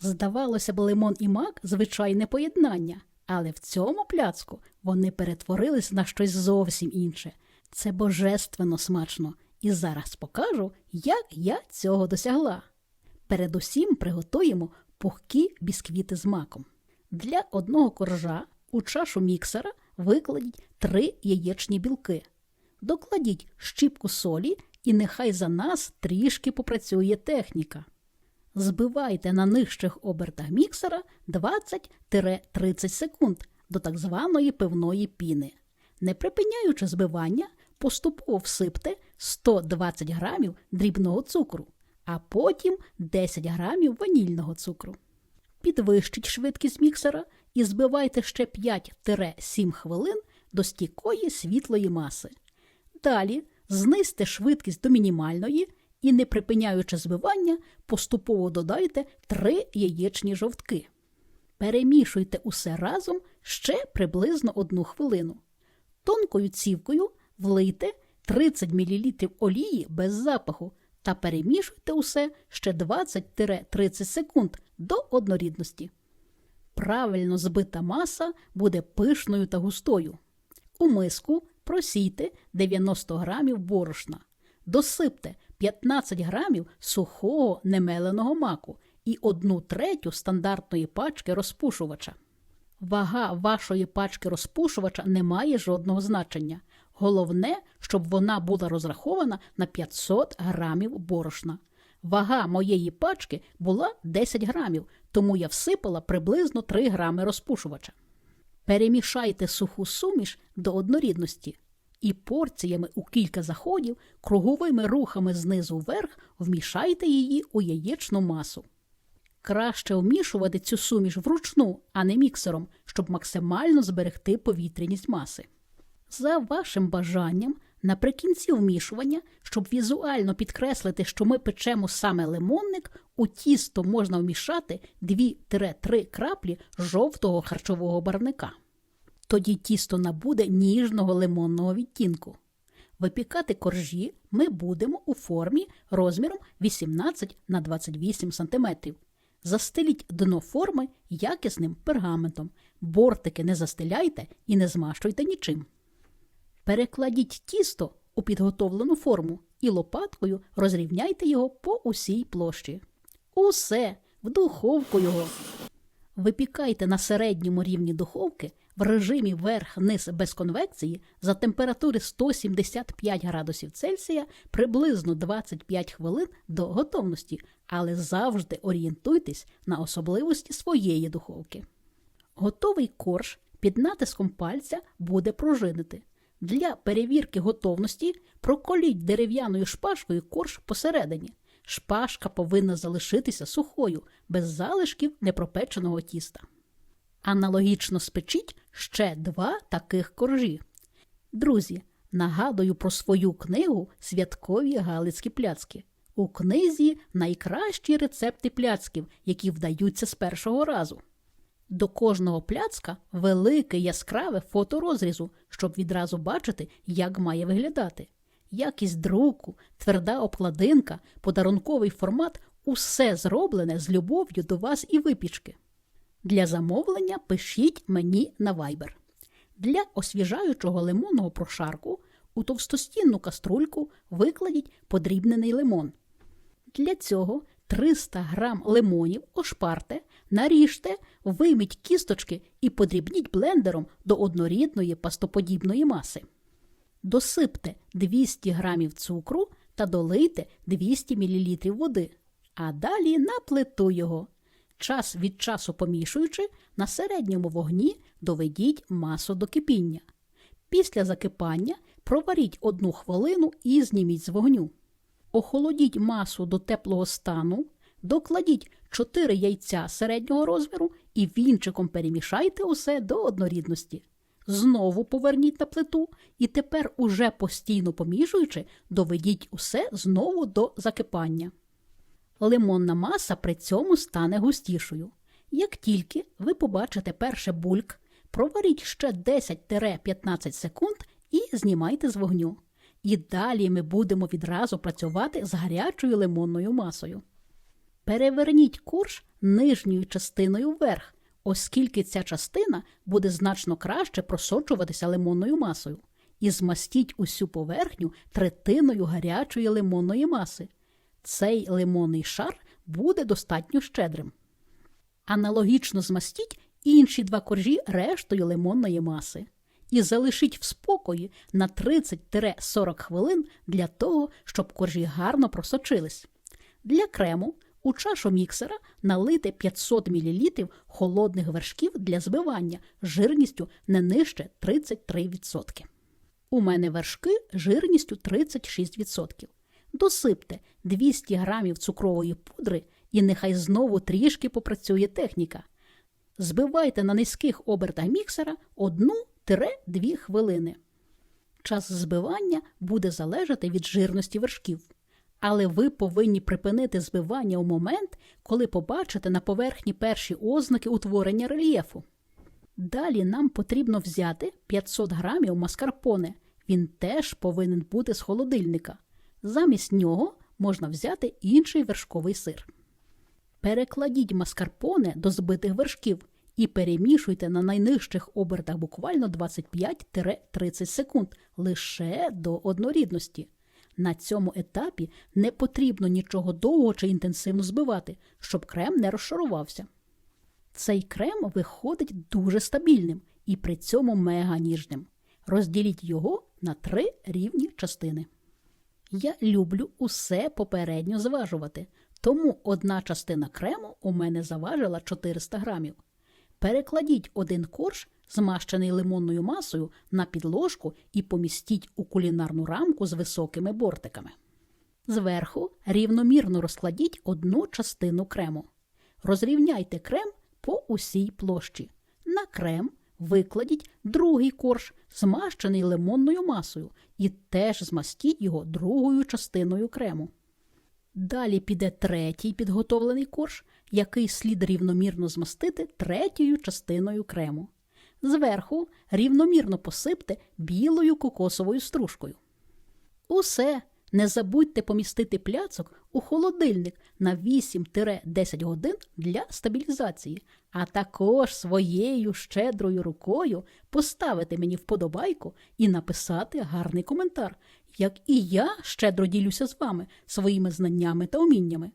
Здавалося б, лимон і мак звичайне поєднання, але в цьому пляцку вони перетворились на щось зовсім інше. Це божественно смачно, і зараз покажу, як я цього досягла. Передусім приготуємо пухкі бісквіти з маком. Для одного коржа у чашу міксера викладіть три яєчні білки. Докладіть щіпку солі і нехай за нас трішки попрацює техніка. Збивайте на нижчих обертах міксера 20-30 секунд до так званої пивної піни. Не припиняючи збивання, поступово всипте 120 грамів дрібного цукру, а потім 10 грамів ванільного цукру. Підвищіть швидкість міксера і збивайте ще 5-7 хвилин до стійкої світлої маси. Далі знизьте швидкість до мінімальної і, не припиняючи збивання, поступово додайте 3 яєчні жовтки. Перемішуйте усе разом ще приблизно 1 хвилину. Тонкою цівкою влийте 30 мл олії без запаху та перемішуйте усе ще 20-30 секунд до однорідності. Правильно збита маса буде пишною та густою. У миску просійте 90 грамів борошна, досипте 15 грамів сухого немеленого маку і 1 третю стандартної пачки розпушувача. Вага вашої пачки розпушувача не має жодного значення. Головне, щоб вона була розрахована на 500 грамів борошна. Вага моєї пачки була 10 грамів, тому я всипала приблизно 3 грами розпушувача. Перемішайте суху суміш до однорідності і порціями у кілька заходів круговими рухами знизу вверх вмішайте її у яєчну масу. Краще вмішувати цю суміш вручну, а не міксером, щоб максимально зберегти повітряність маси. За вашим бажанням, наприкінці вмішування, щоб візуально підкреслити, що ми печемо саме лимонник, у тісто можна вмішати 2-3 краплі жовтого харчового барвника. Тоді тісто набуде ніжного лимонного відтінку. Випікати коржі ми будемо у формі розміром 18 на 28 см. Застеліть дно форми якісним пергаментом, бортики не застеляйте і не змащуйте нічим. Перекладіть тісто у підготовлену форму і лопаткою розрівняйте його по усій площі. Усе в духовку його. Випікайте на середньому рівні духовки в режимі верх-низ без конвекції за температури 175 градусів Цельсія приблизно 25 хвилин до готовності, але завжди орієнтуйтесь на особливості своєї духовки. Готовий корж під натиском пальця буде пружинити. Для перевірки готовності проколіть дерев'яною шпажкою корж посередині. Шпажка повинна залишитися сухою, без залишків непропеченого тіста. Аналогічно спечіть ще два таких коржі. Друзі, нагадую про свою книгу Святкові Галицькі пляцки. У книзі найкращі рецепти пляцків, які вдаються з першого разу. До кожного пляцка велике яскраве фото розрізу, щоб відразу бачити, як має виглядати. Якість друку, тверда обкладинка, подарунковий формат усе зроблене з любов'ю до вас і випічки. Для замовлення пишіть мені на Viber. Для освіжаючого лимонного прошарку у товстостінну каструльку викладіть подрібнений лимон. Для цього 300 грам лимонів ошпарте, наріжте, вийміть кісточки і подрібніть блендером до однорідної пастоподібної маси. Досипте 200 грамів цукру та долийте 200 мл води, а далі на плиту його. Час від часу помішуючи, на середньому вогні доведіть масу до кипіння. Після закипання проваріть одну хвилину і зніміть з вогню. Охолодіть масу до теплого стану, докладіть 4 яйця середнього розміру і вінчиком перемішайте усе до однорідності. Знову поверніть на плиту і тепер, уже постійно помішуючи, доведіть усе знову до закипання. Лимонна маса при цьому стане густішою. Як тільки ви побачите перший бульк, проваріть ще 10-15 секунд і знімайте з вогню. І далі ми будемо відразу працювати з гарячою лимонною масою. Переверніть корж нижньою частиною вверх, оскільки ця частина буде значно краще просочуватися лимонною масою. І змастіть усю поверхню третиною гарячої лимонної маси. Цей лимонний шар буде достатньо щедрим. Аналогічно змастіть інші два коржі рештою лимонної маси. І залишіть в спокої на 30-40 хвилин для того, щоб коржі гарно просочились. Для крему у чашу міксера налити 500 мл холодних вершків для збивання жирністю не нижче 33%. У мене вершки жирністю 36%. Досипте 200 г цукрової пудри і нехай знову трішки попрацює техніка. Збивайте на низьких обертах міксера 1-2 хвилини. Час збивання буде залежати від жирності вершків. Але ви повинні припинити збивання у момент, коли побачите на поверхні перші ознаки утворення рельєфу. Далі нам потрібно взяти 500 грамів маскарпоне. Він теж повинен бути з холодильника. Замість нього можна взяти інший вершковий сир. Перекладіть маскарпоне до збитих вершків і перемішуйте на найнижчих обертах буквально 25-30 секунд лише до однорідності. На цьому етапі не потрібно нічого довго чи інтенсивно збивати, щоб крем не розшарувався. Цей крем виходить дуже стабільним і при цьому мега ніжним. Розділіть його на три рівні частини. Я люблю усе попередньо зважувати, тому одна частина крему у мене заважила 400 грамів. Перекладіть один корж, змащений лимонною масою, на підложку і помістіть у кулінарну рамку з високими бортиками. Зверху рівномірно розкладіть одну частину крему. Розрівняйте крем по усій площі. На крем викладіть другий корж, змащений лимонною масою, і теж змастіть його другою частиною крему. Далі піде третій підготовлений корж, який слід рівномірно змастити третьою частиною крему. Зверху рівномірно посипте білою кокосовою стружкою. Усе. Не забудьте помістити пляцок у холодильник на 8-10 годин для стабілізації, а також своєю щедрою рукою поставити мені вподобайку і написати гарний коментар, як і я щедро ділюся з вами своїми знаннями та уміннями.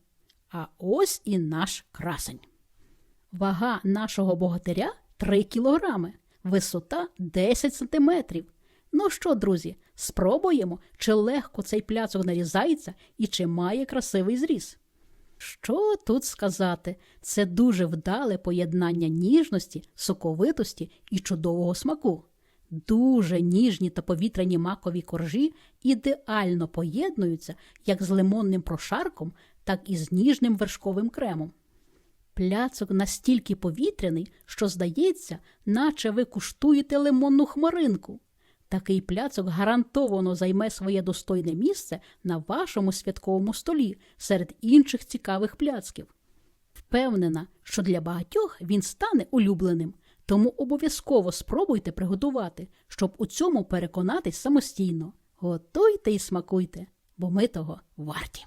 А ось і наш красень. Вага нашого богатиря 3 кілограми, висота 10 сантиметрів. Ну що, друзі, спробуємо, чи легко цей пляцок нарізається і чи має красивий зріз. Що тут сказати? Це дуже вдале поєднання ніжності, соковитості і чудового смаку. Дуже ніжні та повітряні макові коржі ідеально поєднуються як з лимонним прошарком, так і з ніжним вершковим кремом. Пляцок настільки повітряний, що здається, наче ви куштуєте лимонну хмаринку. Такий пляцок гарантовано займе своє достойне місце на вашому святковому столі серед інших цікавих пляцків. Впевнена, що для багатьох він стане улюбленим, тому обов'язково спробуйте приготувати, щоб у цьому переконатись самостійно. Готуйте і смакуйте, бо ми того варті.